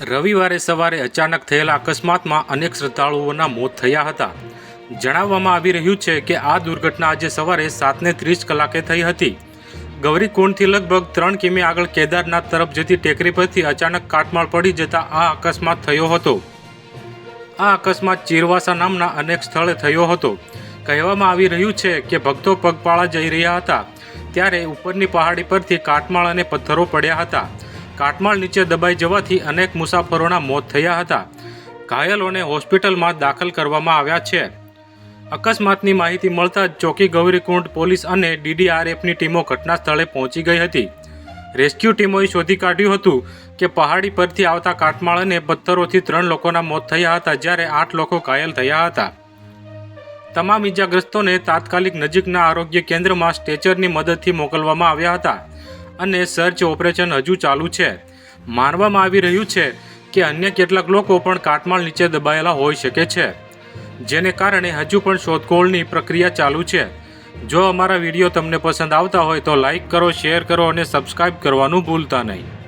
રવિવારે સવારે અચાનક થયેલા અકસ્માતમાં અનેક શ્રદ્ધાળુઓના મોત થયા હતા. જણાવવામાં આવી રહ્યું છે કે આ દુર્ઘટના આજે સવારે સાતને ત્રીસ કલાકે થઈ હતી. ગૌરીકુંડથી લગભગ ત્રણ કિમી આગળ કેદારનાથ તરફ જતી ટેકરી પરથી અચાનક કાટમાળ પડી જતા આ અકસ્માત થયો હતો. આ અકસ્માત ચીરવાસા નામના અનેક સ્થળે થયો હતો. કહેવામાં આવી રહ્યું છે કે ભક્તો પગપાળા જઈ રહ્યા હતા. ત્યારે ઉપરની પહાડી પરથી કાટમાળ અને પથ્થરો પડ્યા હતા. કાટમાળ નીચે દબાઈ જવાથી અનેક મુસાફરોના મોત થયા હતા. ઘાયલોને હોસ્પિટલમાં દાખલ કરવામાં આવ્યા છે. અકસ્માતની માહિતી મળતા જ ચોકી ગૌરીકુંડ પોલીસ અને ડીડીઆરએફની ટીમો ઘટના સ્થળે પહોંચી ગઈ હતી. રેસ્ક્યુ ટીમોએ શોધી કાઢ્યું હતું કે પહાડી પરથી આવતા કાટમાળ અને પથ્થરોથી ત્રણ લોકોના મોત થયા હતા, જ્યારે આઠ લોકો ઘાયલ થયા હતા. તમામ ઈજાગ્રસ્તોને તાત્કાલિક નજીકના આરોગ્ય કેન્દ્રમાં સ્ટેચરની મદદથી મોકલવામાં આવ્યા હતા. અને સર્ચ ઓપરેશન હજુ ચાલુ છે. માનવામાં આવી રહ્યું છે કે અન્ય કેટલાક લોકો પણ કાટમાળ નીચે દબાયેલા હોઈ શકે છે. જેને કારણે હજુ પણ શોધખોળની પ્રક્રિયા ચાલુ છે. જો અમારા વીડિયો તમને પસંદ આવતા હોય તો લાઈક કરો, શેર કરો અને સબસ્ક્રાઈબ કરવાનું ભૂલતા નહીં.